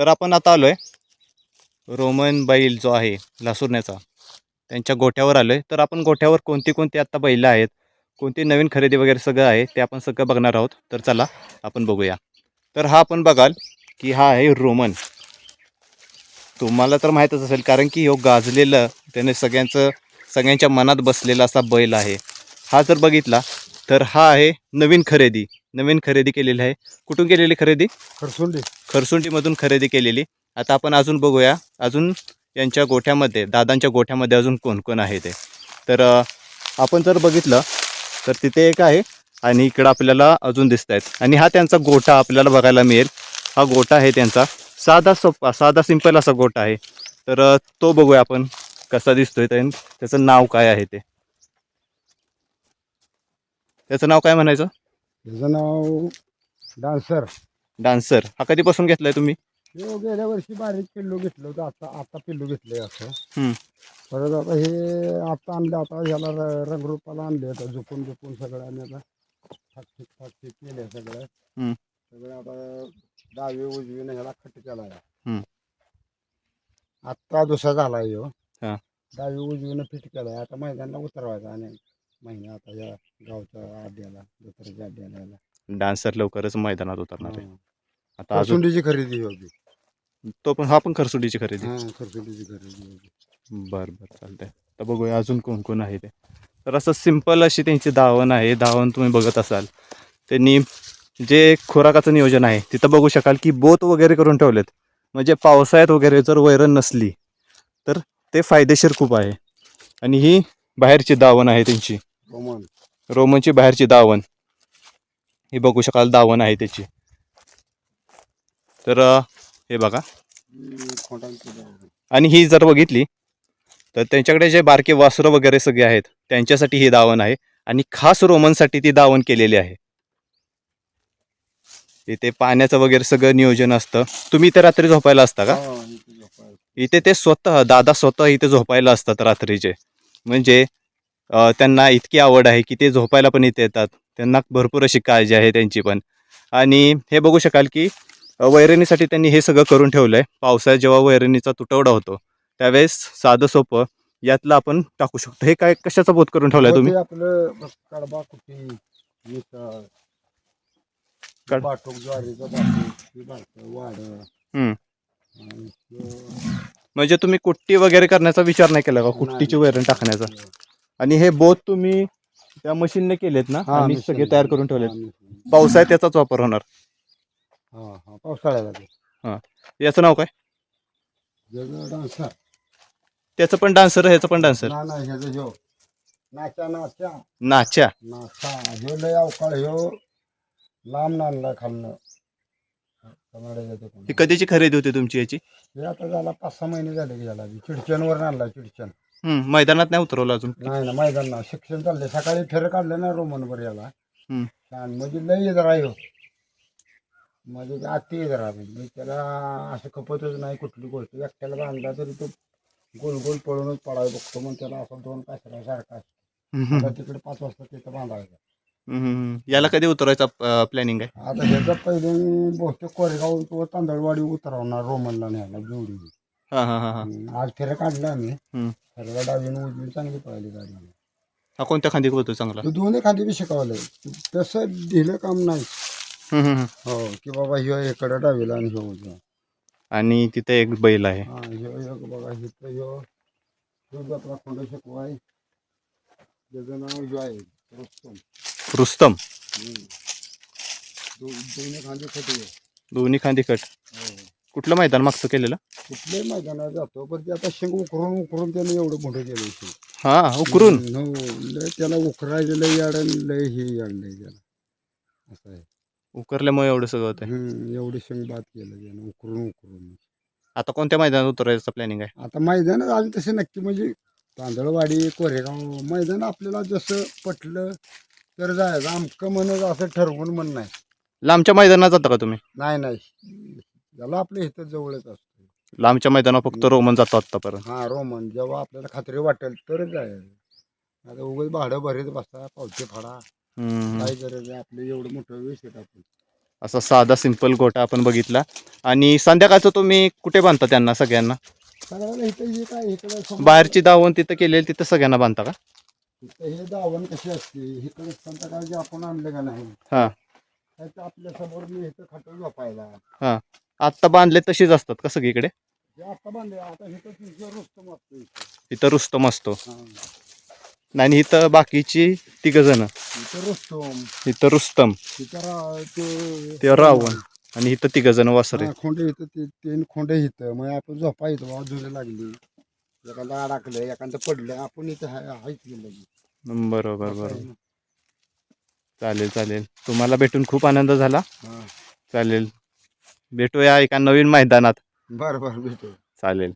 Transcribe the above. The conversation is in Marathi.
तर आपण आता आलो आहे रोमन बैल जो आहे लासुरण्याचा त्यांच्या गोठ्यावर आलो आहे तर आपण गोठ्यावर कोणती कोणती आत्ता बैलं आहेत कोणती नवीन खरेदी वगैरे सगळं आहे ते आपण सगळं बघणार आहोत. तर चला आपण बघूया. तर हा आपण बघाल की हा आहे रोमन. तुम्हाला तर माहीतच असेल कारण की हो गाजलेलं त्याने सगळ्यांचं सगळ्यांच्या मनात बसलेला असा बैल आहे. हा जर बघितला तर हा आहे नवीन खरेदी. नवीन खरेदी केलेली आहे. कुठून केलेली खरेदी? खरसुंडी. खरसुंडीमधून खरेदी केलेली. आता आपण अजून बघूया. अजून यांच्या गोठ्यामध्ये दादांच्या गोठ्यामध्ये अजून कोण कोण आहे ते. तर आपण जर बघितलं तर तिथे एक आहे आणि इकडं आपल्याला अजून दिसत आहेत आणि हा त्यांचा गोठा आपल्याला बघायला मिळेल. हा गोठा आहे त्यांचा. साधा सोपा साधा सिंपल असा गोठा आहे. तर तो बघूया आपण कसा दिसतोय ते. त्याचं नाव काय आहे ते? त्याचं नाव काय म्हणायचं? त्याचं नाव डान्सर. डान्सर हा कधीपासून घेतलाय तुम्ही गेल्या वर्षी बारीक पिल्लू घेतलं होतं आता आता पिल्लू घेतलंय असं हम्म. परत आता हे आता आणलं आता ह्याला र- रंगरूपाला आणले आता झुकून झुकून सगळं आणि आता फाटफिक फाटफिक केले सगळं हम्म. सगळं आता डावी उजवीने ह्याला खट केला हम्म. आत्ता दुसरा झाला हा. डावी उजवीने फिट केलाय आता मैदानाला उतरवायचा आणि महिना आता या गावच्या अड्ड्याला दुसऱ्याच्या अड्ड्याला याला. डान्सर लवकरच मैदानात उतरणार आहे. आता अजून खरेदी होती तो पण हा पण खरसुडीची खरेदी हा खरसुंडीची खरेदी होती बरं बरं चालतंय. तर बघूया अजून कोण कोण आहे ते. तर असं सिंपल अशी त्यांची धावण आहे. धावण तुम्ही बघत असाल. त्यांनी जे खुराकाचं नियोजन आहे तिथं बघू शकाल की बोत वगैरे करून ठेवलेत. म्हणजे पावसाळ्यात वगैरे जर वैरण नसली तर ते फायदेशीर खूप आहे. आणि ही बाहेरची दावण आहे त्यांची. रोमन. रोमनची बाहेरची दावण ही बघू शकाल दावण आहे त्याची. तर हे बघा. आणि ही जर बघितली तर त्यांच्याकडे जे बारके वासरं वगैरे सगळे आहेत त्यांच्यासाठी ही दावण आहे आणि खास रोमनसाठी ती दावण केलेली आहे. इथे पाण्याचं वगैरे सगळं नियोजन असतं. तुम्ही इथे रात्री झोपायला असता का? हा, इथे ते स्वतः दादा स्वतः इथे झोपायला असतात रात्रीचे. म्हणजे त्यांना इतकी आवड आहे की ते झोपायला पण इथे येतात. त्यांना भरपूर अशी काळजी आहे त्यांची पण. आणि हे बघू शकाल की वैरणीसाठी त्यांनी हे सगळं करून ठेवलं आहे पावसाळ्यात जेव्हा वैरणीचा तुटवडा होतो त्यावेळेस साधं सोपं यातलं आपण टाकू शकतो. हे काय कशाचा बोध करून ठेवलाय तुम्ही? ते आपलं बस कडबा कुटी मिसळ कड- बाटूक ज्वारीचं बाटूक हे बारकं वाड. हम्म. आणि ह्यो- म्हणजे तुम्ही कुट्टी वगैरे करण्याचा विचार नाही केला का? कुट्टीची वैरण टाकण्याचा? आणि हे बोध तुम्ही त्या मशीनने केलेत ना? हा, मिसळ. सगळे तयार करून ठेवलेत. हा. पावसाळ्यात त्याचाच वापर होणार. हा हा. पावसाळ्याला ते याचं नाव काय? डान्सर. त्याचं पण डान्सर ह्याचं पण डान्सर. ना ना ह्याचं ह्यो नाचा नाचा. नाच्या नाचा. ह्यो लय अवकाळ ह्यो लांब नांदला खालनं. ही तिकडून. कधीची खरेदी होती तुमची याची? हे आता झाला पाच सहा महिने झाले की याला. चिडचणवर आणला चिडचण हम्म, मैदानात नाही उतरवलं अजून? नाही ना मैदान ना शिक्षण चाललंय. सकाळी फेर काढलं ना रोमनवर याला. हम्म. छान म्हणजे लय जरा ह्यो म्हणजे अति जरा म्हणजे त्याला असं खपतच नाही कुठली गोष्ट. एकट्याला बांधला तरी तो गोल गोल पळूनच पडाय बघतो. मग त्याला असं दोन कासऱ्या सारखा आता तिकडे पाच वाजता तिथं बांधायचं. याला कधी उतरवायचा प्लॅनिंग आहे? आता ह्याचा पहिले बहुतेक कोरेगाव किंवा तांदळवाडी उतरवणार रोमनला न्यायला जेवढी. हा हा हा हा. आज फेर काढला आम्ही. फेरला डावीनं उजवी चांगली पळाली गाडी हा कोणत्या खांदी होतो चांगला? दोन्ही खाली बी शिकवलंय. तसं ढिलं काम नाही. हम्म, हम्म, हम्म. हो की बाबा ह्यो इकडं डावीला आणि ह्यो उजवा. आणि तिथे एक बैल आहे. हा ह्यो एक बघा इथं ह्यो ह्यो जो आपला खोंड शिकवाय. त्याचं नाव ह्यो आहे रुस्तम. रुस्तम. हम्म. दो- दोन्ही खांदे खटे आहे. दोन्ही खांदी कट हो. कुठलं मैदान मागचं केलेलं? कुठल्याही मैदानात जातो पण ते आता शेंग उकरून उकरून त्याने एवढं मोठं केलं शेंग हा उकरून हो लय त्याला उकरायचं लय याड आणि लय हे याड लय त्याला असं आहे. उकरल्यामुळे एवढं सगळं होतं हम्म, एवढी शेंग बाद केलं त्यानं उकरून उकरून. आता कोणत्या मैदानात उतरायचं प्लॅनिंग आहे? आता मैदानात आले तसे नक्की म्हणजे तांदळवाडी कोरेगाव मैदान आपल्याला जसं पटलं तर जायचं. आमकं म्हणत असं ठरवून म्हण नाही. लांबच्या मैदानात जाता का तुम्ही? नाही नाही. याला आपल्या इथं जवळच असतं लांबच्या मैदानात फक्त रोमन जातो आत्तापर्यंत हा रोमन. जेव्हा आपल्याला खात्री वाटेल तरच जायचं. आता उगाच भाडं भरीत बसता पावते फाडा. हम्म. काय गरज आहे? आपलं एवढं मोठं वेळ आपण. असा साधा सिंपल गोटा आपण बघितला. आणि संध्याकाळचं तुम्ही कुठे बांधता त्यांना सगळ्यांना? सगळ्याला इथं हे काय इकडं समोर- बाहेरची दावण तिथं केलेली तिथं सगळ्यांना बांधता का? इथं हे दावण कशी असते? इकडे संध्याकाळी जे आपण आणलं का नाही हां. त्याचं आपल्यासमोर मी इथं खातो झोपायला. हां. आत्ता बांधले तशीच असतात का सगळीकडे? जे आता बांधले आता इथं तुझं रुस्तम असतो इथं रुस्तम असतो. हां. आणि इथं बाकीची तिघ जण. इथं रुस्तम. इथं रुस्तम. तिथं रा- ते ते रावण आणि इथं तिघ जण वासरे. हा, खोंडे इथं ते तीन खोंडे इथं. मग आपण झोपा येतो बाबा झुले लागली. एखादा अडकलं एखादं पडलं आपण इथं हाय गेलं. बरोबर बरोबर. चालेल चालेल. तुम्हाला भेटून खूप आनंद झाला. हा. चालेल. भेटूया एका नवीन मैदानात. बरं बरं भेटू चालेल.